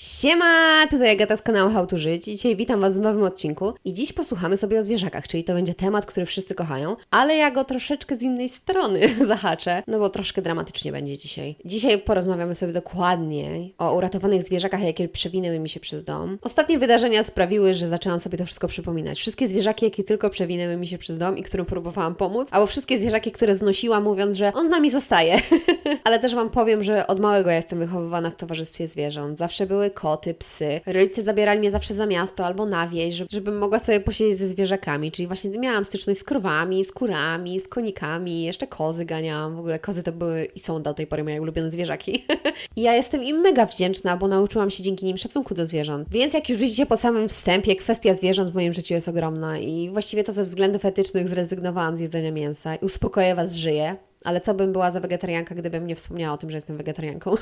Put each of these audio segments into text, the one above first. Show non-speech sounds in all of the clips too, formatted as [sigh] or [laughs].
Siema, tutaj Agata z kanału How to Żyć. Dzisiaj witam Was w nowym odcinku i dziś posłuchamy sobie o zwierzakach, czyli to będzie temat, który wszyscy kochają, ale ja go troszeczkę z innej strony [laughs] zahaczę, no bo troszkę dramatycznie będzie dzisiaj. Dzisiaj porozmawiamy sobie dokładniej o uratowanych zwierzakach, jakie przewinęły mi się przez dom. Ostatnie wydarzenia sprawiły, że zaczęłam sobie to wszystko przypominać. Wszystkie zwierzaki, jakie tylko przewinęły mi się przez dom i którym próbowałam pomóc, albo wszystkie zwierzaki, które znosiłam, mówiąc, że on z nami zostaje. [laughs] ale też Wam powiem, że od małego ja jestem wychowywana w towarzystwie zwierząt. Zawsze były koty, psy. Rodzice zabierali mnie zawsze za miasto albo na wieś, żeby, żebym mogła sobie posiedzieć ze zwierzakami. Czyli właśnie miałam styczność z krowami, z kurami, z konikami, jeszcze kozy ganiałam. W ogóle kozy to były i są do tej pory moje ulubione zwierzaki. [laughs] I ja jestem im mega wdzięczna, bo nauczyłam się dzięki nim szacunku do zwierząt. Więc jak już widzicie po samym wstępie, kwestia zwierząt w moim życiu jest ogromna i właściwie to ze względów etycznych zrezygnowałam z jedzenia mięsa. I uspokoję Was, żyję. Ale co bym była za wegetarianka, gdybym nie wspomniała o tym, że jestem wegetarianką? [laughs]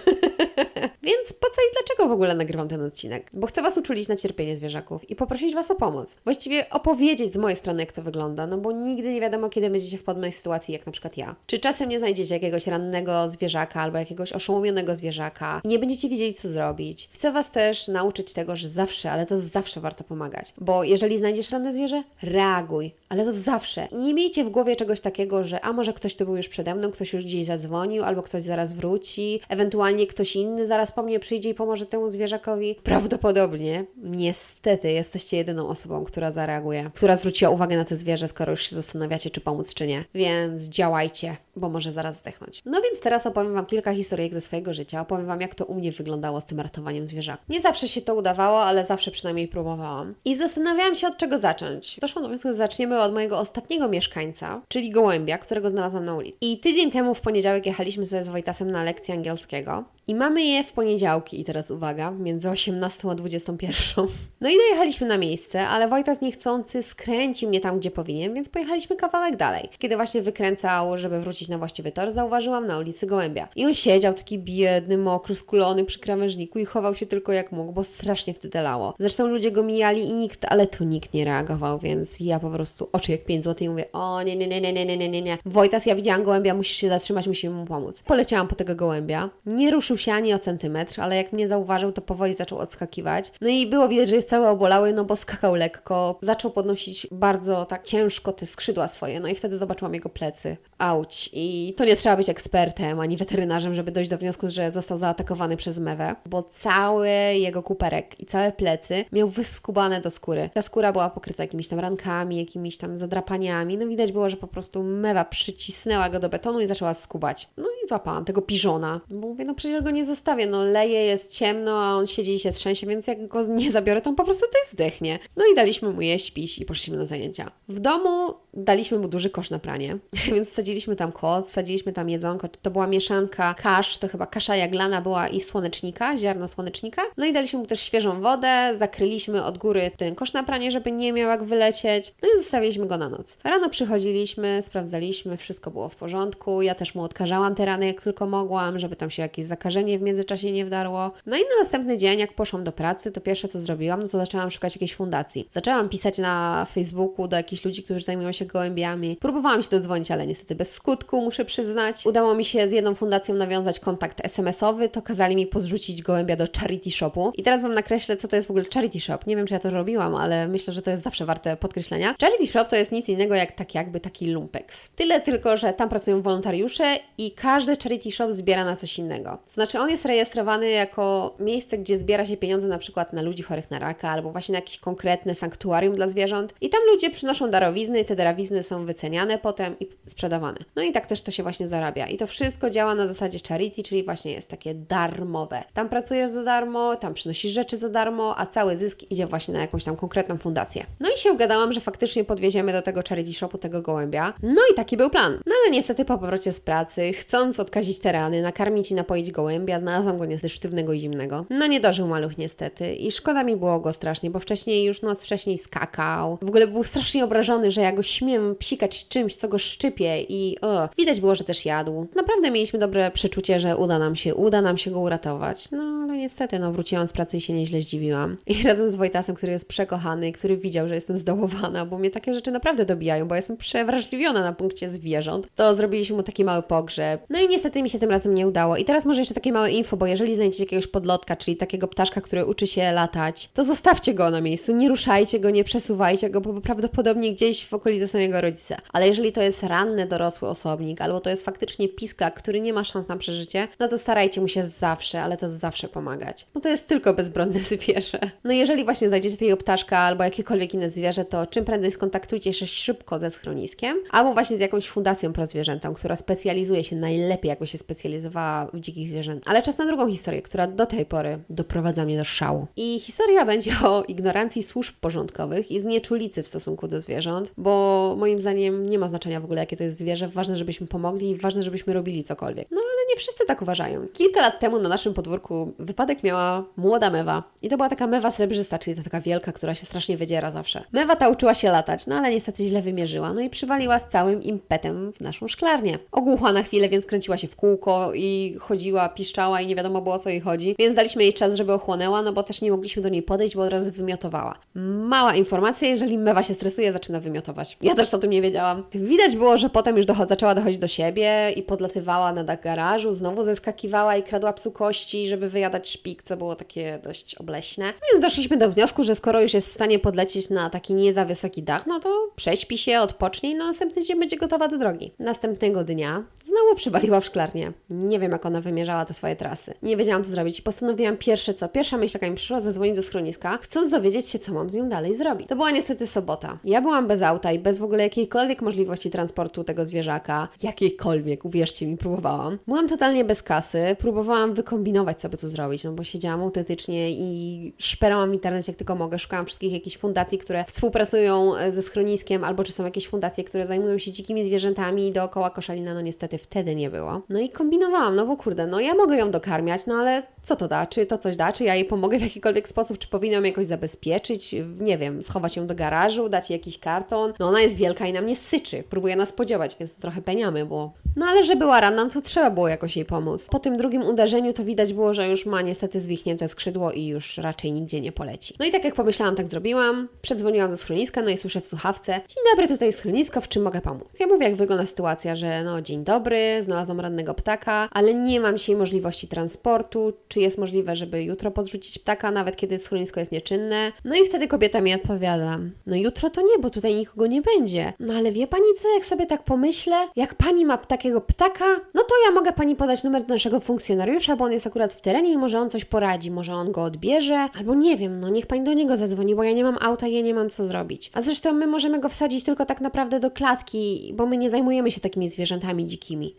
Więc po co i dlaczego w ogóle nagrywam ten odcinek? Bo chcę Was uczulić na cierpienie zwierzaków i poprosić Was o pomoc. Właściwie opowiedzieć z mojej strony, jak to wygląda, no bo nigdy nie wiadomo, kiedy będziecie w podobnej sytuacji, jak na przykład ja. Czy czasem nie znajdziecie jakiegoś rannego zwierzaka albo jakiegoś oszołomionego zwierzaka i nie będziecie wiedzieli, co zrobić. Chcę Was też nauczyć tego, że zawsze, ale to zawsze warto pomagać. Bo jeżeli znajdziesz ranne zwierzę, reaguj, ale to zawsze. Nie miejcie w głowie czegoś takiego, że a może ktoś tu był już przede mną, ktoś już gdzieś zadzwonił, albo ktoś zaraz wróci, ewentualnie ktoś inny zaraz po mnie przyjdzie i pomoże temu zwierzakowi. Prawdopodobnie, niestety, jesteście jedyną osobą, która zareaguje, która zwróciła uwagę na to zwierzę, skoro już się zastanawiacie, czy pomóc, czy nie. Więc działajcie, bo może zaraz zdechnąć. No więc teraz opowiem Wam kilka historyjek ze swojego życia. Opowiem Wam, jak to u mnie wyglądało z tym ratowaniem zwierzaków. Nie zawsze się to udawało, ale zawsze przynajmniej próbowałam. I zastanawiałam się, od czego zacząć. Doszłam do wniosku, że zaczniemy od mojego ostatniego mieszkańca, czyli gołębia, którego znalazłam na ulicy. I tydzień temu w poniedziałek jechaliśmy sobie z Wojtasem na lekcję angielskiego. I mamy je w poniedziałki, i teraz uwaga, między 18 a 21. No i dojechaliśmy na miejsce, ale Wojtas niechcący skręcił mnie tam, gdzie powinien, więc pojechaliśmy kawałek dalej. Kiedy właśnie wykręcał, żeby wrócić na właściwy tor, zauważyłam na ulicy Gołębia. I on siedział taki biedny, mokry, skulony przy krawężniku i chował się tylko jak mógł, bo strasznie wtedy lało. Zresztą ludzie go mijali i nikt, ale tu nikt nie reagował, więc ja po prostu oczy jak 5 zł i mówię, o nie, nie, nie, nie, nie, nie, nie, nie. Wojtas, ja widziałam Gołębia, musisz się zatrzymać, musimy mu pomóc. Poleciałam po tego Gołębia, nie ruszył się ani o centymetr, ale jak mnie zauważył, to powoli zaczął odskakiwać. No i było widać, że jest cały obolały, no bo skakał lekko. Zaczął podnosić bardzo tak ciężko te skrzydła swoje, no i wtedy zobaczyłam jego plecy. Auć. I to nie trzeba być ekspertem ani weterynarzem, żeby dojść do wniosku, że został zaatakowany przez mewę, bo cały jego kuperek i całe plecy miał wyskubane do skóry. Ta skóra była pokryta jakimiś tam rankami, jakimiś tam zadrapaniami. No widać było, że po prostu mewa przycisnęła go do betonu i zaczęła skubać. No i złapałam tego piżona. Bo mówię, no przecież go nie zostawię, no leje, jest ciemno, a on siedzi i się trzęsie, więc jak go nie zabiorę, to on po prostu tutaj zdechnie. No i daliśmy mu jeść, pić i poszliśmy na zajęcia. W domu daliśmy mu duży kosz na pranie, [laughs] więc wsadziliśmy tam kot, wsadziliśmy tam jedzonko. To była mieszanka kasz, to chyba kasza jaglana była i słonecznika, ziarna słonecznika. No i daliśmy mu też świeżą wodę, zakryliśmy od góry ten kosz na pranie, żeby nie miał jak wylecieć. No i zostawiliśmy go na noc. Rano przychodziliśmy, sprawdzaliśmy, wszystko było w porządku. Ja też mu odkażałam te rany jak tylko mogłam, żeby tam się jakieś zakażenie w międzyczasie nie wdarło. No i na następny dzień, jak poszłam do pracy, to pierwsze co zrobiłam, no to zaczęłam szukać jakiejś fundacji. Zaczęłam pisać na Facebooku do jakichś ludzi, którzy zajmują się gołębiami. Próbowałam się dodzwonić, ale niestety bez skutku, muszę przyznać. Udało mi się z jedną fundacją nawiązać kontakt SMS-owy, to kazali mi podrzucić gołębia do charity shopu. I teraz Wam nakreślę, co to jest w ogóle charity shop. Nie wiem, czy ja to robiłam, ale myślę, że to jest zawsze warte podkreślenia. Charity shop to jest nic innego jak tak jakby taki lumpex. Tyle tylko, że tam pracują wolontariusze i każdy charity shop zbiera na coś innego. Znaczy on jest rejestrowany jako miejsce, gdzie zbiera się pieniądze na przykład na ludzi chorych na raka albo właśnie na jakieś konkretne sanktuarium dla zwierząt i tam ludzie przynoszą darowizny te darowizny są wyceniane potem i sprzedawane. No i tak też to się właśnie zarabia. I to wszystko działa na zasadzie charity, czyli właśnie jest takie darmowe. Tam pracujesz za darmo, tam przynosisz rzeczy za darmo, a cały zysk idzie właśnie na jakąś tam konkretną fundację. No i się ugadałam, że faktycznie podwieziemy do tego charity shopu tego gołębia. No i taki był plan. No ale niestety po powrocie z pracy, chcąc odkazić te rany, nakarmić i napoić gołębia, znalazłam go niestety sztywnego i zimnego. No nie dożył maluch niestety i szkoda mi było go strasznie, bo wcześniej już noc wcześniej skakał. W ogóle był strasznie obrażony, że ja go śmiem psikać czymś, co go szczypie i o, widać było, że też jadł. Naprawdę mieliśmy dobre przeczucie, że uda nam się, uda nam się go uratować. No ale niestety, no wróciłam z pracy i się nieźle zdziwiłam. [laughs] I razem z Wojtasem, który jest przekochany, który widział, że jestem zdołowana, bo mnie takie rzeczy naprawdę dobijają, bo jestem przewrażliwiona na punkcie zwierząt. to zrobiliśmy mu taki mały pogrzeb. No i niestety mi się tym razem nie udało. I teraz może jeszcze takie małe info, bo jeżeli znajdziecie jakiegoś podlotka, czyli takiego ptaszka, który uczy się latać, to zostawcie go na miejscu, nie ruszajcie go, nie przesuwajcie go, bo prawdopodobnie gdzieś w okolicy są jego rodzice. Ale jeżeli to jest ranny, dorosły osobnik, albo to jest faktycznie pisklak, który nie ma szans na przeżycie, no to starajcie mu się zawsze, ale to zawsze pomagać. Bo to jest tylko bezbronne [laughs] zwierzę. No jeżeli właśnie znajdziecie takiego ptaszka albo jakiekolwiek inne zwierzę, to czym prędzej skontaktujcie się szybko ze schroniskiem, albo właśnie z jakąś fundacją prozwierzętą, która specjalizuje się najlepiej, jakby się specjalizowała w dzikich zwierzętach. Ale czas na drugą historię, która do tej pory doprowadza mnie do szału. I historia będzie o ignorancji służb porządkowych i znieczulicy w stosunku do zwierząt, bo moim zdaniem nie ma znaczenia w ogóle, jakie to jest zwierzę. Ważne, żebyśmy pomogli i ważne, żebyśmy robili cokolwiek. No ale nie wszyscy tak uważają. Kilka lat temu na naszym podwórku wypadek miała młoda mewa. I to była taka mewa srebrzysta, czyli to taka wielka, która się strasznie wydziera zawsze. Mewa ta uczyła się latać, no ale niestety źle wymierzyła, no i przywaliła z całym impetem w naszą szklarnię. Ogłuchła na chwilę, więc kręciła się w kółko i chodziła, piszczała i nie wiadomo było o co jej chodzi. Więc daliśmy jej czas, żeby ochłonęła, no bo też nie mogliśmy do niej podejść, bo od razu wymiotowała. Mała informacja, jeżeli mewa się stresuje, zaczyna wymiotować. Ja też o tym nie wiedziałam. Widać było, że potem już docho- zaczęła dochodzić do siebie i podlatywała na dach garażu, znowu zeskakiwała i kradła psu kości, żeby wyjadać szpik, co było takie dość obleśne. Więc doszliśmy do wniosku, że skoro już jest w stanie podlecieć na taki nie za wysoki dach, no to prześpi się, odpocznie i na następny dzień będzie gotowa do drogi. Następnego dnia znowu przywaliła w szklarnię. Nie wiem, jak ona wymierzała te swoje trasy. Nie wiedziałam, co zrobić i postanowiłam pierwsze co. Pierwsza myśl, jaka mi przyszła, zadzwonić do schroniska, chcąc dowiedzieć się, co mam z nią dalej zrobić. To była niestety sobota. Ja byłam bez auta i bez w ogóle jakiejkolwiek możliwości transportu tego zwierzaka. Jakiejkolwiek, uwierzcie mi, próbowałam. Byłam totalnie bez kasy, próbowałam wykombinować, co by tu zrobić, no bo siedziałam autentycznie i szperałam w internecie, jak tylko mogę. Szukałam wszystkich jakichś fundacji, które współpracują e, ze schroniskiem, albo czy są jakieś fundacje, które zajmują się dzikimi zwierzętami dookoła koszalina. No niestety wtedy nie było. No i kombinowałam, no bo kurde, no ja mogę ją dokarmiać, no ale co to da? Czy to coś da? Czy ja jej pomogę w jakikolwiek sposób? Czy powinnam jakoś zabezpieczyć? Nie wiem, schować ją do garażu, dać jej jakiś karton? No ona jest wielka i na mnie syczy. Próbuje nas podziałać, więc trochę peniamy, bo... No ale że była ranna, to trzeba było jakoś jej pomóc. Po tym drugim uderzeniu to widać było, że już ma niestety zwichnięte skrzydło i już raczej nigdzie nie poleci. No i tak jak pomyślałam, tak zrobiłam. Przedzwoniłam do schroniska, no i słyszę w słuchawce Dzień dobry, tutaj schronisko, w czym mogę pomóc? Ja mówię, jak wygląda sytuacja, że no dzień dobry, znalazłam rannego ptaka, ale nie mam dzisiaj możliwości transportu. Czy jest możliwe, żeby jutro podrzucić ptaka, nawet kiedy schronisko jest nieczynne? No i wtedy kobieta mi odpowiada, no jutro to nie, bo tutaj nikogo nie będzie. No ale wie pani co, jak sobie tak pomyślę, jak pani ma takiego ptaka, no to ja mogę pani podać numer do naszego funkcjonariusza, bo on jest akurat w terenie i może on coś poradzi, może on go odbierze, albo nie wiem, no niech pani do niego zadzwoni, bo ja nie mam auta i ja nie mam co zrobić. A zresztą my możemy go wsadzić tylko tak naprawdę do klatki, bo my nie zajmujemy się takimi zwierzętami dzikimi.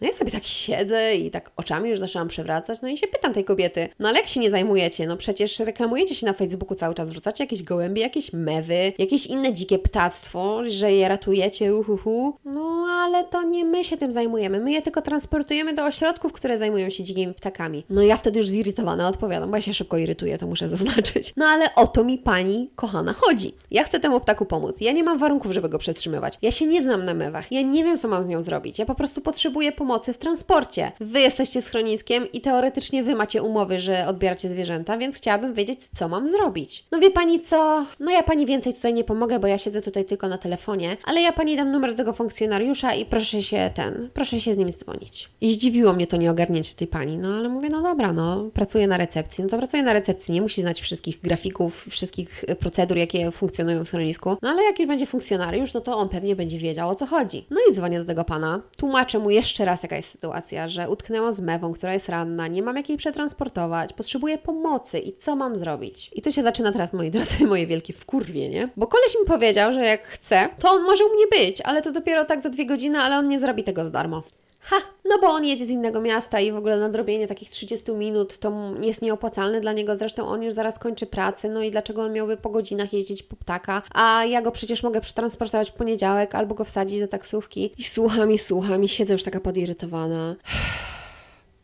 No ja sobie tak siedzę i tak oczami już zaczęłam przewracać, no i się pytam tej kobiety, no ale jak się nie zajmujecie? No przecież reklamujecie się na Facebooku cały czas, wrzucacie jakieś gołębie, jakieś mewy, jakieś inne dzikie ptactwo, że je ratujecie, uhuhu. No ale to nie my się tym zajmujemy, my je tylko transportujemy do ośrodków, które zajmują się dzikimi ptakami. No ja wtedy już zirytowana odpowiadam, bo ja się szybko irytuję, to muszę [laughs] zaznaczyć. No ale o to mi pani kochana chodzi. Ja chcę temu ptaku pomóc, ja nie mam warunków, żeby go przetrzymywać. Ja się nie znam na mewach, ja nie wiem, co mam z nią zrobić, ja po prostu potrzebuję pomocy w transporcie. Wy jesteście schroniskiem i teoretycznie wy macie umowy, że odbieracie zwierzęta, więc chciałabym wiedzieć, co mam zrobić. No wie pani co? No ja pani więcej tutaj nie pomogę, bo ja siedzę tutaj tylko na telefonie, ale ja pani dam numer tego funkcjonariusza i proszę się ten, proszę się z nim dzwonić. I zdziwiło mnie to nieogarnięcie tej pani, no ale mówię, no dobra, no pracuję na recepcji, no to pracuję na recepcji, nie musi znać wszystkich grafików, wszystkich e, procedur, jakie funkcjonują w schronisku, no ale jak już będzie funkcjonariusz, no to on pewnie będzie wiedział, o co chodzi. No i dzwonię do tego pana, tłumaczę mu jeszcze raz, jaka jest sytuacja, że utknęłam z mewą, która jest ranna, nie mam jak jej przetransportować, potrzebuję pomocy i co mam zrobić? I tu się zaczyna teraz, moi drodzy, [laughs] moje wielkie wkurwienie, bo koleś mi powiedział, że jak chce, to on może u mnie być, ale to dopiero tak za dwie godziny, ale on nie zrobi tego za darmo. Ha, no bo on jedzie z innego miasta i w ogóle nadrobienie takich 30 minut to jest nieopłacalne dla niego. Zresztą on już zaraz kończy pracę, no i dlaczego on miałby po godzinach jeździć po ptaka? A ja go przecież mogę przetransportować w poniedziałek albo go wsadzić do taksówki. I słucham i słucham i siedzę już taka podirytowana.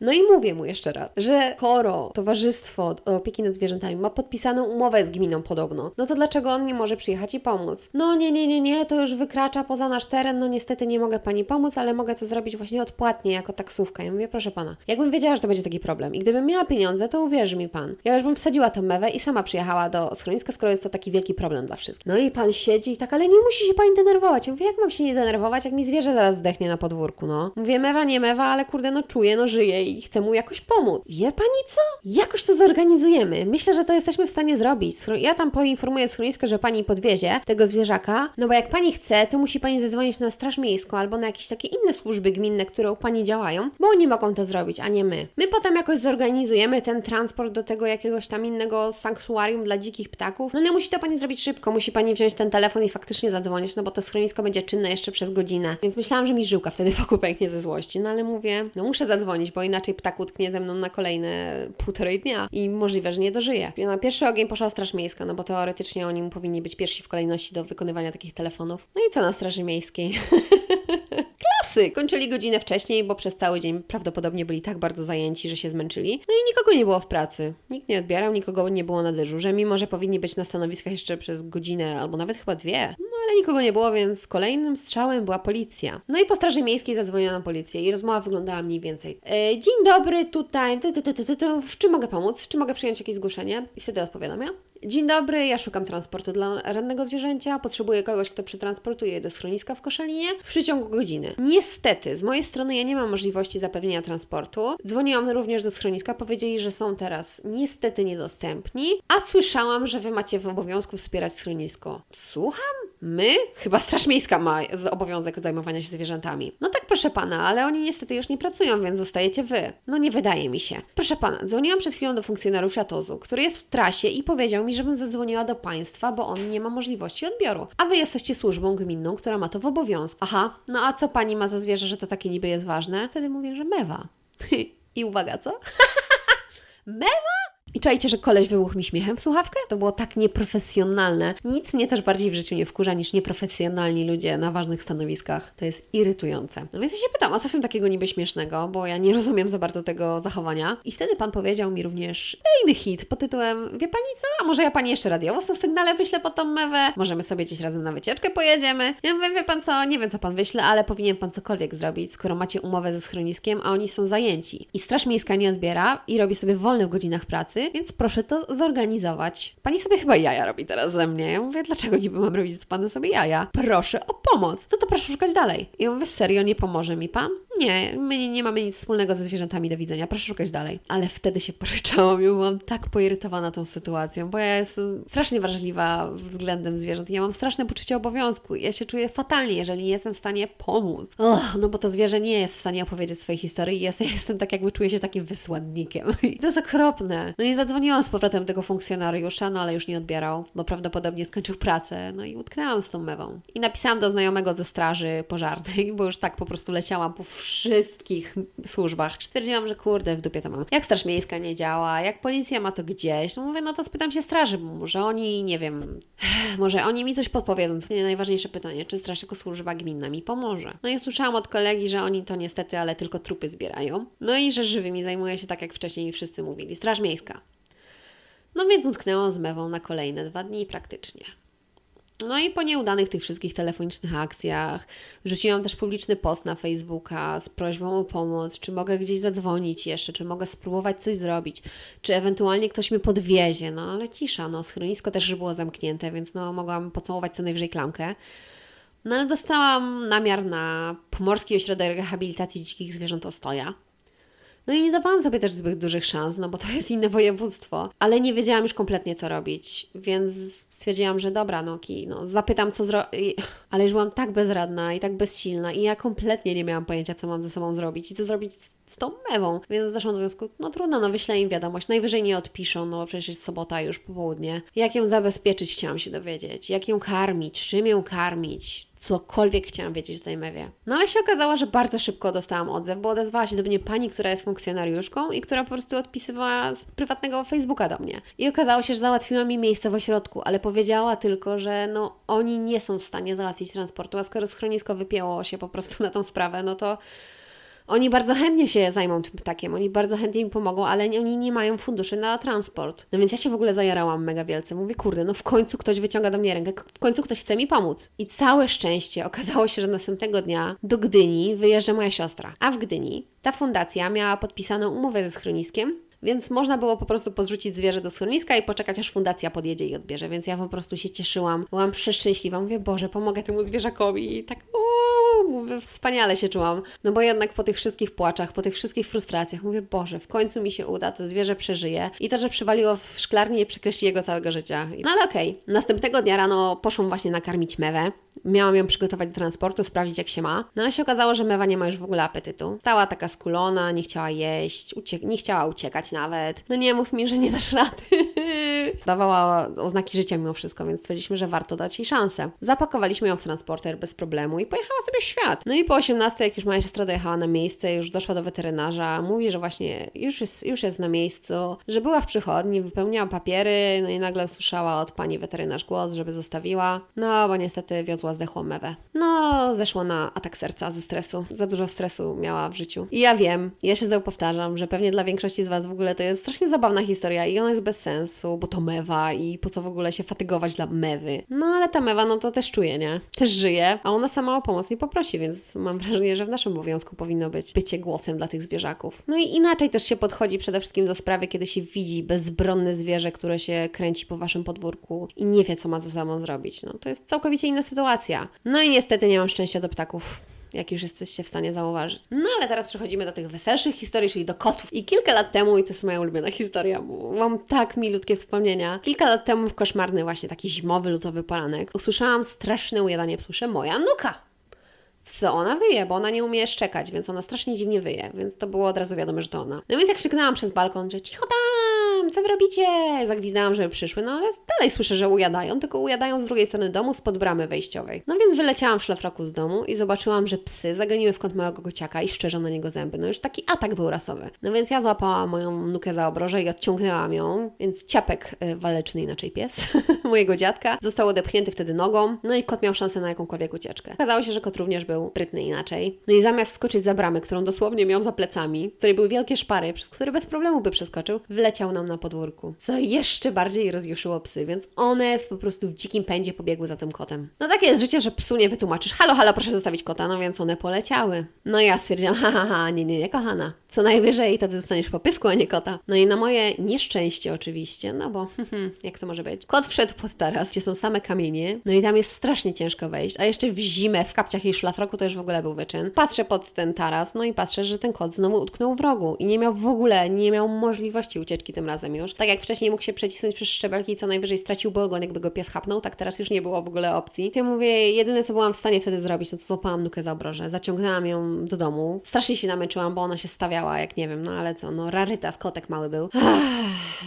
No i mówię mu jeszcze raz, że Koro, Towarzystwo Opieki nad Zwierzętami ma podpisaną umowę z gminą podobno. No to dlaczego on nie może przyjechać i pomóc? No nie, nie, nie, nie, to już wykracza poza nasz teren, no niestety nie mogę Pani pomóc, ale mogę to zrobić właśnie odpłatnie, jako taksówka. Ja mówię, proszę Pana, jakbym wiedziała, że to będzie taki problem i gdybym miała pieniądze, to uwierzy mi Pan. Ja już bym wsadziła tą mewę i sama przyjechała do schroniska, skoro jest to taki wielki problem dla wszystkich. No i Pan siedzi i tak, ale nie musi się Pani denerwować. Ja mówię, jak mam się nie denerwować, jak mi zwierzę zaraz zdechnie na podwórku, no. Mówię, mewa, nie mewa, ale kurde, no czuję, no i chcę mu jakoś pomóc. Wie Pani co? Jakoś to zorganizujemy. Myślę, że to jesteśmy w stanie zrobić. Ja tam poinformuję schronisko, że Pani podwiezie tego zwierzaka, no bo jak Pani chce, to musi Pani zadzwonić na Straż Miejską albo na jakieś takie inne służby gminne, które u Pani działają, bo oni mogą to zrobić, a nie my. My potem jakoś zorganizujemy ten transport do tego jakiegoś tam innego sanktuarium dla dzikich ptaków. No nie musi to Pani zrobić szybko, musi Pani wziąć ten telefon i faktycznie zadzwonić, no bo to schronisko będzie czynne jeszcze przez godzinę. Więc myślałam, że mi żyłka wtedy [laughs] wokół pęknie ze złości, no ale mówię, no muszę zadzwonić, bo inaczej ptak utknie ze mną na kolejne półtorej dnia i możliwe, że nie dożyje. Na pierwszy ogień poszła Straż Miejska, no bo teoretycznie oni powinni być pierwsi w kolejności do wykonywania takich telefonów. No i co na Straży Miejskiej? [laughs] Klasy! Kończyli godzinę wcześniej, bo przez cały dzień prawdopodobnie byli tak bardzo zajęci, że się zmęczyli. No i nikogo nie było w pracy. Nikt nie odbierał, nikogo nie było na dyżurze, mimo że powinni być na stanowiskach jeszcze przez godzinę albo nawet chyba dwie. No ale nikogo nie było, więc kolejnym strzałem była policja. No i po Straży Miejskiej zadzwoniła na policję i rozmowa wyglądała mniej więcej. E, dzień dobry, tutaj, tu, tu, tu, tu, tu, tu. w czym mogę pomóc? Czy mogę przyjąć jakieś zgłoszenie? I wtedy odpowiadam ja. Dzień dobry, ja szukam transportu dla rannego zwierzęcia. Potrzebuję kogoś, kto przetransportuje je do schroniska w Koszalinie w przeciągu godziny. Niestety, z mojej strony ja nie mam możliwości zapewnienia transportu. Dzwoniłam również do schroniska, powiedzieli, że są teraz niestety niedostępni, a słyszałam, że Wy macie w obowiązku wspierać schronisko. Słucham? My? Chyba Straż Miejska ma obowiązek zajmowania się zwierzętami. No tak, proszę pana, ale oni niestety już nie pracują, więc zostajecie wy. No nie wydaje mi się. Proszę pana, dzwoniłam przed chwilą do funkcjonariusza TOZu, który jest w trasie i powiedział mi, żebym zadzwoniła do państwa, bo on nie ma możliwości odbioru. A wy jesteście służbą gminną, która ma to w obowiązku. Aha, no a co pani ma za zwierzę, że to takie niby jest ważne? Wtedy mówię, że mewa. [laughs] I uwaga, co? [laughs] mewa? I czajcie, że koleś wybuchł mi śmiechem w słuchawkę? To było tak nieprofesjonalne. Nic mnie też bardziej w życiu nie wkurza niż nieprofesjonalni ludzie na ważnych stanowiskach. To jest irytujące. No więc ja się pytam, a co w tym takiego niby śmiesznego? Bo ja nie rozumiem za bardzo tego zachowania. I wtedy pan powiedział mi również inny hit pod tytułem Wie pani co? A może ja pani jeszcze radiowóz na sygnale wyślę po tą mewę? Możemy sobie gdzieś razem na wycieczkę pojedziemy? Ja mówię, wie pan co? Nie wiem co pan wyśle, ale powinien pan cokolwiek zrobić, skoro macie umowę ze schroniskiem, a oni są zajęci. I Straż Miejska nie odbiera i robi sobie wolne w godzinach pracy, więc proszę to zorganizować. Pani sobie chyba jaja robi teraz ze mnie. Ja mówię, dlaczego niby mam robić z panem sobie jaja? Proszę o pomoc. No to proszę szukać dalej. I ja mówię, serio, nie pomoże mi pan? Nie, my nie, mamy nic wspólnego ze zwierzętami do widzenia. Proszę szukać dalej. Ale wtedy się [laughs] poryczałam i byłam tak poirytowana tą sytuacją, bo ja jestem strasznie wrażliwa względem zwierząt. Ja mam straszne poczucie obowiązku. Ja się czuję fatalnie, jeżeli nie jestem w stanie pomóc. Och, no bo to zwierzę nie jest w stanie opowiedzieć swojej historii. Ja jestem tak, jakby czuję się takim wysłannikiem. [laughs] I to jest okropne. No i zadzwoniłam z powrotem tego funkcjonariusza, no ale już nie odbierał, bo prawdopodobnie skończył pracę. No i utknęłam z tą mewą. I napisałam do znajomego ze straży pożarnej, bo już tak po prostu leciałam po wszystkich służbach. Stwierdziłam, że kurde, w dupie to mam. Jak Straż Miejska nie działa, jak policja ma to gdzieś, no mówię, no to spytam się straży, bo może oni, nie wiem, [sighs] może oni mi coś podpowiedzą. Nie najważniejsze pytanie, czy straż jako służba gminna mi pomoże. No i usłyszałam od kolegi, że oni to niestety, ale tylko trupy zbierają. No i że żywymi zajmuje się tak, jak wcześniej wszyscy mówili, Straż Miejska. No więc utknęłam z mewą na kolejne dwa dni praktycznie. No i po nieudanych tych wszystkich telefonicznych akcjach rzuciłam też publiczny post na Facebooka z prośbą o pomoc, czy mogę gdzieś zadzwonić jeszcze, czy mogę spróbować coś zrobić, czy ewentualnie ktoś mnie podwiezie, no ale cisza, no schronisko też już było zamknięte, więc no mogłam pocałować co najwyżej klamkę. No ale dostałam namiar na Pomorski Ośrodek Rehabilitacji Dzikich Zwierząt Ostoja. No i nie dawałam sobie też zbyt dużych szans, no bo to jest inne województwo, ale nie wiedziałam już kompletnie co robić, więc stwierdziłam, że dobra, no ki, no zapytam co zrobić, ale już byłam tak bezradna i tak bezsilna i ja kompletnie nie miałam pojęcia co mam ze sobą zrobić i co zrobić z, tą mewą, więc zeszłam do wniosku, no trudno, no wyślę im wiadomość, najwyżej nie odpiszą, no przecież jest sobota już popołudnie. Jak ją zabezpieczyć chciałam się dowiedzieć, jak ją karmić, czym ją karmić, cokolwiek chciałam wiedzieć o tej mewie. No ale się okazało, że bardzo szybko dostałam odzew, bo odezwała się do mnie pani, która jest funkcjonariuszką i która po prostu odpisywała z prywatnego Facebooka do mnie. I okazało się, że załatwiła mi miejsce w ośrodku, ale powiedziała tylko, że no oni nie są w stanie załatwić transportu, a skoro schronisko wypięło się po prostu na tą sprawę, no to Oni bardzo chętnie się zajmą tym ptakiem, oni bardzo chętnie mi pomogą, ale oni nie mają funduszy na transport. No więc ja się w ogóle zajarałam mega wielce. Mówię, kurde, no w końcu ktoś wyciąga do mnie rękę, w końcu ktoś chce mi pomóc. I całe szczęście okazało się, że następnego dnia do Gdyni wyjeżdża moja siostra. A w Gdyni ta fundacja miała podpisaną umowę ze schroniskiem, więc można było po prostu pozrzucić zwierzę do schroniska i poczekać, aż fundacja podjedzie i odbierze. Więc ja po prostu się cieszyłam, byłam przeszczęśliwa. Mówię, Boże, pomogę temu zwierzakowi. I tak, mówię, wspaniale się czułam. No bo jednak po tych wszystkich płaczach, po tych wszystkich frustracjach, mówię, Boże, w końcu mi się uda, to zwierzę przeżyje. I to, że przywaliło w szklarni, nie przekreśli jego całego życia. No ale okej. Następnego dnia rano poszłam właśnie nakarmić mewę. Miałam ją przygotować do transportu, sprawdzić jak się ma. No ale się okazało, że mewa nie ma już w ogóle apetytu. Stała taka skulona, nie chciała jeść, nie chciała uciekać nawet. No nie mów mi, że nie dasz rady. [laughs] Dawała oznaki życia mimo wszystko, więc stwierdziliśmy, że warto dać jej szansę. Zapakowaliśmy ją w transporter bez problemu i pojechała sobie świat. No i po 18, jak już moja siostra dojechała na miejsce, już doszła do weterynarza, mówi, że właśnie już jest, już jest na miejscu, że była w przychodni, wypełniała papiery, no i nagle usłyszała od pani weterynarz głos, żeby zostawiła. No, bo niestety wiozła zdechłą mewę. No, zeszło na atak serca ze stresu. Za dużo stresu miała w życiu. I ja wiem, ja się znowu powtarzam, że pewnie dla większości z Was w ogóle to jest strasznie zabawna historia i ona jest bez sensu, bo to mewa i po co w ogóle się fatygować dla mewy. No, ale ta mewa, no to też czuje, nie? Też żyje, a ona sama o pomoc nie poprosi, więc mam wrażenie, że w naszym obowiązku powinno być bycie głosem dla tych zwierzaków. No i inaczej też się podchodzi przede wszystkim do sprawy, kiedy się widzi bezbronne zwierzę, które się kręci po Waszym podwórku i nie wie, co ma ze sobą zrobić. No, to jest całkowicie inna sytuacja. No i niestety nie mam szczęścia do ptaków jak już jesteście w stanie zauważyć. No ale teraz przechodzimy do tych weselszych historii, czyli do kotów. I kilka lat temu, i to jest moja ulubiona historia, bo mam tak milutkie wspomnienia. Kilka lat temu w koszmarny właśnie taki zimowy, lutowy poranek usłyszałam straszne ujadanie. Słyszę moja nuka. Co ona wyje, bo ona nie umie szczekać, więc ona strasznie dziwnie wyje, więc to było od razu wiadomo, że to ona. No więc jak krzyknęłam przez balkon, że cicho tam, co wy robicie? Zagwizdałam, żeby przyszły, no ale dalej słyszę, że ujadają, tylko ujadają z drugiej strony domu, spod bramy wejściowej. No więc wyleciałam w szlafroku z domu i zobaczyłam, że psy zagoniły w kąt mojego kociaka i szczerzą na niego zęby. No już taki atak był rasowy. No więc ja złapałam moją nukę za obroże i odciągnęłam ją, więc ciapek y, waleczny, inaczej pies, [laughs] mojego dziadka, został odepchnięty wtedy nogą, no i kot miał szansę na jakąkolwiek ucieczkę. Okazało się, że kot również był sprytny inaczej. No i zamiast skoczyć za bramę, którą dosłownie miał za plecami, w której były wielkie szpary, przez które bez problemu by przeskoczył, wleciał nam na podwórku. Co jeszcze bardziej rozjuszyło psy, więc one po prostu w dzikim pędzie pobiegły za tym kotem. No takie jest życie, że psu nie wytłumaczysz. Halo, halo, proszę zostawić kota, no więc one poleciały. No ja stwierdziłam, ha, ha, ha, nie, nie, nie, kochana. Co najwyżej ty dostaniesz po pysku, a nie kota. No i na moje nieszczęście oczywiście, no bo jak to może być? Kot wszedł pod taras, gdzie są same kamienie, no i tam jest strasznie ciężko wejść, a jeszcze w zimę, w kapciach i szlafroku to już w ogóle był wyczyn. Patrzę pod ten taras, no i patrzę, że ten kot znowu utknął w rogu i nie miał w ogóle, nie miał możliwości ucieczki tym razem już. Tak jak wcześniej mógł się przecisnąć przez szczebelki i co najwyżej straciłby ogon, jakby go pies chapnął, tak teraz już nie było w ogóle opcji. Ja mówię, jedyne co byłam w stanie wtedy zrobić, no to złapałam nukę za obroże, zaciągnęłam ją do domu. Strasznie się namęczyłam, bo ona się stawiała, jak nie wiem, no ale co, no rarytas, kotek mały był. [sighs]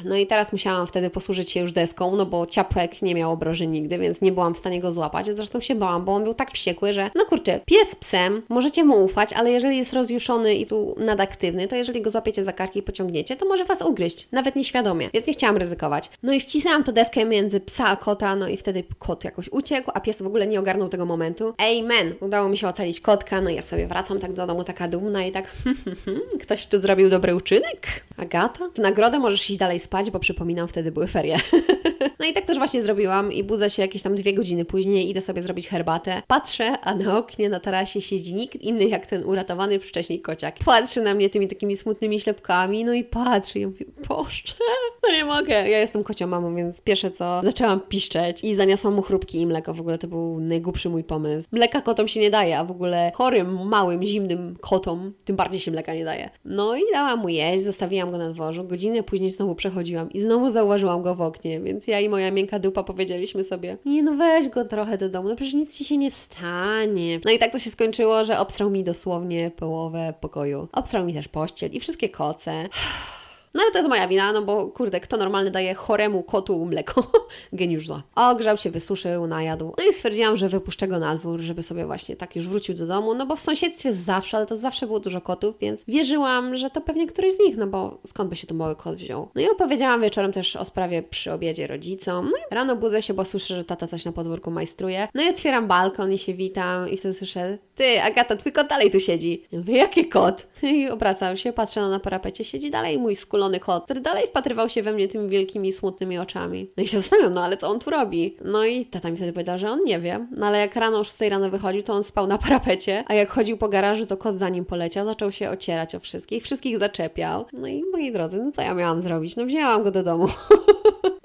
No i teraz musiałam wtedy posłużyć się już deską, no bo ciapek nie miał obroży nigdy, więc nie byłam w stanie go złapać. Zresztą się bałam, bo on był tak wściekły, że no kurczę, pies psem, możecie mu ufać, ale jeżeli jest rozjuszony i tu nadaktywny, to jeżeli go złapiecie za karki i pociągniecie, to może Was ugryźć, nawet nieświadomie, więc nie chciałam ryzykować. No i wcisnęłam to deskę między psa a kota, no i wtedy kot jakoś uciekł, a pies w ogóle nie ogarnął tego momentu. Amen! Udało mi się ocalić kotka, no i ja sobie wracam tak do domu taka dumna i tak ktoś tu zrobił dobry uczynek? Agata? W nagrodę możesz iść dalej spać, bo przypominam, wtedy były ferie. [laughs] no i tak też właśnie zrobiłam i budzę się jakieś tam dwie godziny później, idę sobie zrobić herbatę. Patrzę, a na oknie na tarasie siedzi nikt inny jak ten uratowany wcześniej kociak. Patrzy na mnie tymi takimi smutnymi ślepkami, no i patrzy i mówię, Boże, no nie mogę. Ja jestem kocią mamą, więc pierwsze co, zaczęłam piszczeć i zaniosłam mu chrupki i mleko. W ogóle to był najgłupszy mój pomysł. Mleka kotom się nie daje, a w ogóle chorym, małym, zimnym kotom tym bardziej się mleka nie daje. No i dałam mu jeść, zostawiłam go na dworzu. Godzinę później znowu przechodziłam i znowu zauważyłam go w oknie, więc ja i moja miękka dupa powiedzieliśmy sobie, nie no weź go trochę do domu, no przecież nic ci się nie stanie. No i tak to się skończyło, że obstrał mi dosłownie połowę pokoju. Obstrał mi też pościel i wszystkie koce. No ale to jest moja wina, no bo kurde, kto normalny daje choremu kotu mleko? [laughs] Geniusz zła. Ogrzał się, wysuszył, najadł. No i stwierdziłam, że wypuszczę go na dwór, żeby sobie właśnie tak już wrócił do domu, no bo w sąsiedztwie zawsze, ale to zawsze było dużo kotów, więc wierzyłam, że to pewnie któryś z nich, no bo skąd by się tu mały kot wziął? No i opowiedziałam wieczorem też o sprawie przy obiedzie rodzicom. No i rano budzę się, bo słyszę, że tata coś na podwórku majstruje. No i otwieram balkon i się witam i wtedy słyszę Ty, Agata, twój kot dalej tu siedzi. Ja Mówię, jaki kot? I obracam się, patrzę na parapecie, siedzi dalej mój skulony kot, który dalej wpatrywał się we mnie tymi wielkimi, smutnymi oczami. No i się zastanawiam, no ale co on tu robi? No i tata mi wtedy powiedział, że on nie wie. No ale jak rano o 6 rano wychodził, to on spał na parapecie, a jak chodził po garażu, to kot za nim poleciał, zaczął się ocierać o wszystkich, wszystkich zaczepiał. No i moi drodzy, no co ja miałam zrobić? No wzięłam go do domu. [laughs]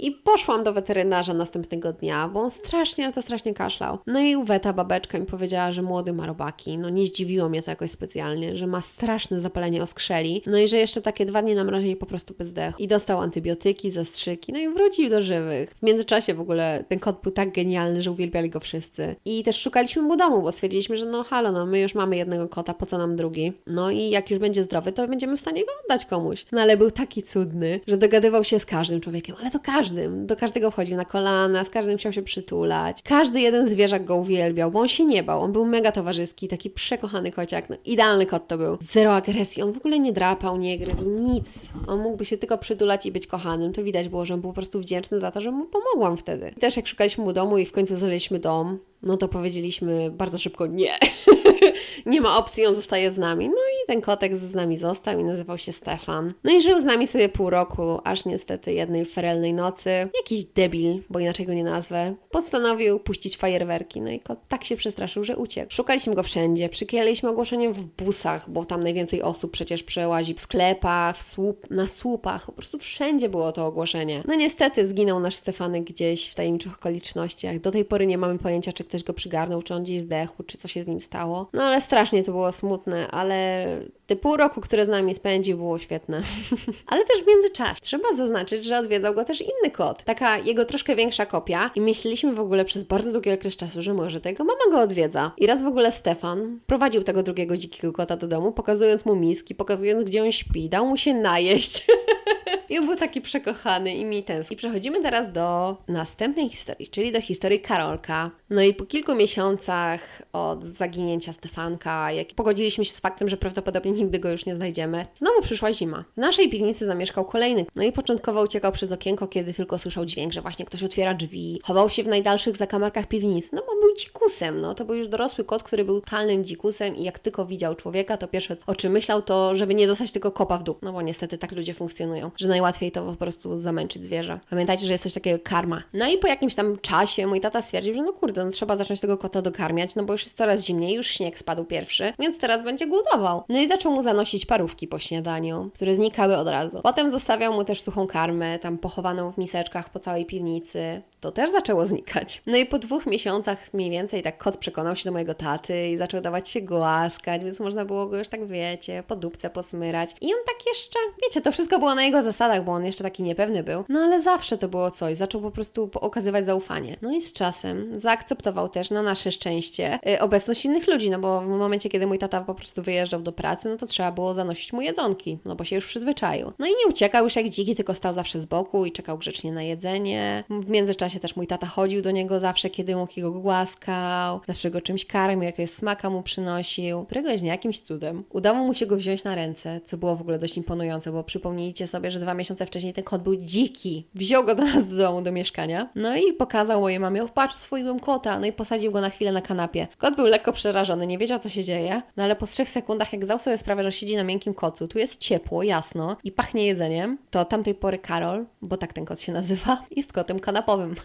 I poszłam do weterynarza następnego dnia, bo on strasznie, to strasznie kaszlał. No i Uweta, babeczka, mi powiedziała, że młody ma robaki. No nie zdziwiło mnie to jakoś specjalnie, że ma straszne zapalenie oskrzeli. No i że jeszcze takie dwa dni na mrozie po prostu by zdechł. I dostał antybiotyki, zastrzyki, no i wrócił do żywych. W międzyczasie w ogóle ten kot był tak genialny, że uwielbiali go wszyscy. I też szukaliśmy mu domu, bo stwierdziliśmy, że no halo, no my już mamy jednego kota, po co nam drugi? No i jak już będzie zdrowy, to będziemy w stanie go oddać komuś. No ale był taki cudny, że dogadywał się z każdym człowiekiem, ale to każdym. Do każdego wchodził na kolana, z każdym chciał się przytulać. Każdy jeden zwierzak go uwielbiał, bo on się nie bał. On był mega towarzyski, taki przekochany kociak. No, idealny kot to był. Zero agresji, on w ogóle nie drapał, nie gryzł, nic. On mógłby się tylko przytulać i być kochanym. To widać było, że on był po prostu wdzięczny za to, że mu pomogłam wtedy. I też jak szukaliśmy mu domu i w końcu znaleźliśmy dom, no to powiedzieliśmy bardzo szybko nie. [laughs] nie ma opcji, on zostaje z nami. No i ten kotek z nami został i nazywał się Stefan. No i żył z nami sobie pół roku, aż niestety jednej ferelnej nocy jakiś debil, bo inaczej go nie nazwę, postanowił puścić fajerwerki. No i kot tak się przestraszył, że uciekł. Szukaliśmy go wszędzie, przyklejaliśmy ogłoszeniem w busach, bo tam najwięcej osób przecież przełazi w sklepach, w słup, na słupach, po prostu wszędzie było to ogłoszenie. No niestety zginął nasz Stefanek gdzieś w tajemniczych okolicznościach. Do tej pory nie mamy pojęcia, czy ktoś go przygarnął, czy on gdzieś zdechł, czy co się z nim stało. No ale strasznie to było smutne, ale te pół roku, które z nami spędził, było świetne. [laughs] ale też w międzyczasie trzeba zaznaczyć, że odwiedzał go też inny kot. Taka jego troszkę większa kopia i myśleliśmy w ogóle przez bardzo długi okres czasu, że może to jego mama go odwiedza. I raz w ogóle Stefan prowadził tego drugiego dzikiego kota do domu, pokazując mu miski, pokazując gdzie on śpi, dał mu się najeść. [laughs] I on był taki przekochany i mi tęskni. I przechodzimy teraz do następnej historii, czyli do historii Karolka. No i po kilku miesiącach od zaginięcia Stefanka, jak pogodziliśmy się z faktem, że prawdopodobnie nigdy go już nie znajdziemy, znowu przyszła zima. W naszej piwnicy zamieszkał kolejny. No i początkowo uciekał przez okienko, kiedy tylko słyszał dźwięk, że właśnie ktoś otwiera drzwi. Chował się w najdalszych zakamarkach piwnicy, no bo był dzikusem, no to był już dorosły kot, który był talnym dzikusem i jak tylko widział człowieka, to pierwsze o czym myślał to, żeby nie dostać tylko kopa w dół. No bo niestety tak ludzie funkcjonują, że najłatwiej to po prostu zamęczyć zwierzę. Pamiętajcie, że jest coś takiego karma. No i po jakimś tam czasie mój tata stwierdził, że no kurde, no trzeba zacząć tego kota dokarmiać, no bo już jest coraz zimniej, już śnieg spadł pierwszy, więc teraz będzie głodował. No i zaczął mu zanosić parówki po śniadaniu, które znikały od razu. Potem zostawiał mu też suchą karmę, tam pochowaną w miseczkach po całej piwnicy. To też zaczęło znikać. No i po dwóch miesiącach mniej więcej tak kot przekonał się do mojego taty i zaczął dawać się głaskać, więc można było go już tak, wiecie, po dupce posmyrać. I on tak jeszcze, wiecie, to wszystko było na jego zasadach, bo on jeszcze taki niepewny był. No ale zawsze to było coś, zaczął po prostu okazywać zaufanie. No i z czasem zaakceptował też na nasze szczęście y, obecność innych ludzi, no bo w momencie, kiedy mój tata po prostu wyjeżdżał do pracy, no to trzeba było zanosić mu jedzonki, no bo się już przyzwyczaił. No i nie uciekał już jak dziki, tylko stał zawsze z boku i czekał grzecznie na jedzenie. W międzyczasie też mój tata chodził do niego zawsze, kiedy mógł i go głaskał, zawsze go czymś karmił, jakiegoś smaka mu przynosił. Któregoś dnia jakimś cudem udało mu się go wziąć na ręce, co było w ogóle dość imponujące, bo przypomnijcie sobie, że dwa miesiące wcześniej ten kot był dziki. Wziął go do nas do domu, do mieszkania, no i pokazał mojej mamie, patrz, swoiłem kota, no i posadził go na chwilę na kanapie. Kot był lekko przerażony, nie wiedział co się dzieje, no ale po trzech sekundach, jak zdał sobie sprawę, że siedzi na miękkim kocu, tu jest ciepło, jasno i pachnie jedzeniem, to tamtej pory Karol, bo tak ten kot się nazywa, [laughs] jest kotem kanapowym. [laughs]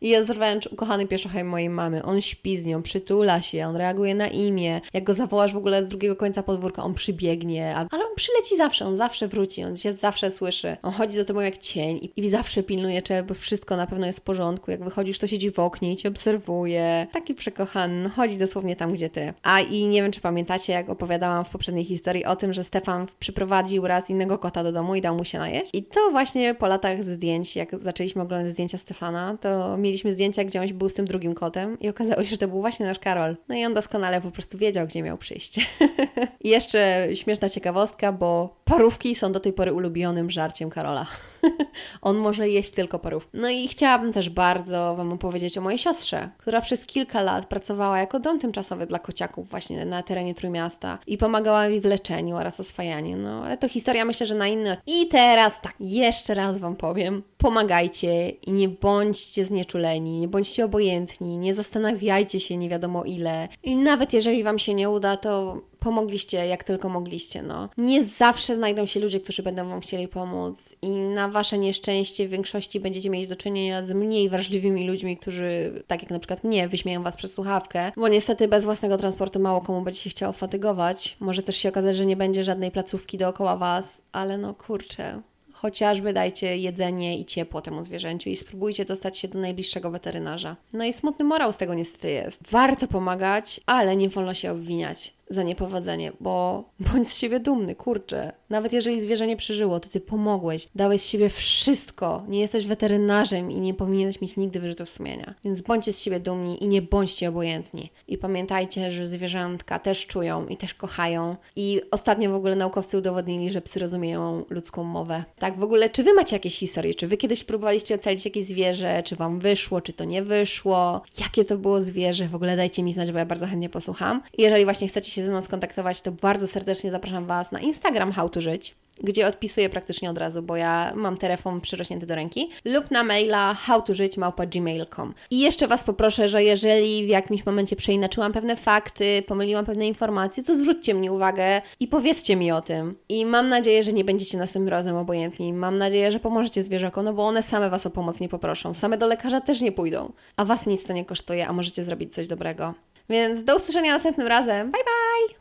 I jest wręcz ukochany pieszochem mojej mamy. On śpi z nią, przytula się, on reaguje na imię. Jak go zawołasz w ogóle z drugiego końca podwórka, on przybiegnie, al- ale on przyleci zawsze, on zawsze wróci, on się zawsze słyszy. On chodzi za tobą jak cień i, zawsze pilnuje bo wszystko na pewno jest w porządku. Jak wychodzisz, to siedzi w oknie i cię obserwuje. Taki przekochany, no, chodzi dosłownie tam, gdzie ty. A i nie wiem, czy pamiętacie, jak opowiadałam w poprzedniej historii o tym, że Stefan przyprowadził raz innego kota do domu i dał mu się najeść. I to właśnie po latach zdjęć, jak zaczęliśmy oglądać zdjęcia Stefana, to mieliśmy zdjęcia, gdzie on był z tym drugim kotem i okazało się, że to był właśnie nasz Karol. No i on doskonale po prostu wiedział, gdzie miał przyjść. [laughs] I jeszcze śmieszna ciekawostka, bo parówki są do tej pory ulubionym żarciem Karola. [laughs] On może jeść tylko parów. No i chciałabym też bardzo Wam opowiedzieć o mojej siostrze, która przez kilka lat pracowała jako dom tymczasowy dla kociaków właśnie na terenie Trójmiasta i pomagała mi w leczeniu oraz oswajaniu. No ale to historia myślę, że na inny. I teraz tak, jeszcze raz Wam powiem. Pomagajcie i nie bądźcie znieczuleni, nie bądźcie obojętni, nie zastanawiajcie się nie wiadomo ile. I nawet jeżeli Wam się nie uda, to pomogliście jak tylko mogliście, no. Nie zawsze znajdą się ludzie, którzy będą Wam chcieli pomóc i na Wasze nieszczęście w większości będziecie mieć do czynienia z mniej wrażliwymi ludźmi, którzy, tak jak na przykład mnie, wyśmieją Was przez słuchawkę, bo niestety bez własnego transportu mało komu będzie się chciało fatygować. Może też się okazać, że nie będzie żadnej placówki dookoła Was, ale no kurczę, Chociażby dajcie jedzenie i ciepło temu zwierzęciu i spróbujcie dostać się do najbliższego weterynarza. No i smutny morał z tego niestety jest. Warto pomagać, ale nie wolno się obwiniać za niepowodzenie, bo bądź z siebie dumny, kurczę. Nawet jeżeli zwierzę nie przeżyło, to ty pomogłeś, dałeś z siebie wszystko. Nie jesteś weterynarzem i nie powinieneś mieć nigdy wyrzutów sumienia. Więc bądźcie z siebie dumni i nie bądźcie obojętni. I pamiętajcie, że zwierzętka też czują i też kochają. I ostatnio w ogóle naukowcy udowodnili, że psy rozumieją ludzką mowę. Tak, w ogóle, czy wy macie jakieś historie? Czy wy kiedyś próbowaliście ocalić jakieś zwierzę? Czy wam wyszło, czy to nie wyszło? Jakie to było zwierzę? W ogóle dajcie mi znać, bo ja bardzo chętnie posłucham. I jeżeli właśnie chcecie się ze mną skontaktować, to bardzo serdecznie zapraszam Was na Instagram How to Żyć gdzie odpisuję praktycznie od razu, bo ja mam telefon przyrośnięty do ręki, lub na maila howtożyć.gmail.com. I jeszcze Was poproszę, że jeżeli w jakimś momencie przeinaczyłam pewne fakty, pomyliłam pewne informacje, to zwróćcie mi uwagę i powiedzcie mi o tym. I mam nadzieję, że nie będziecie następnym razem obojętni. Mam nadzieję, że pomożecie zwierzakom, no bo one same Was o pomoc nie poproszą. Same do lekarza też nie pójdą. A Was nic to nie kosztuje, a możecie zrobić coś dobrego. Więc do usłyszenia następnym razem. Bye bye!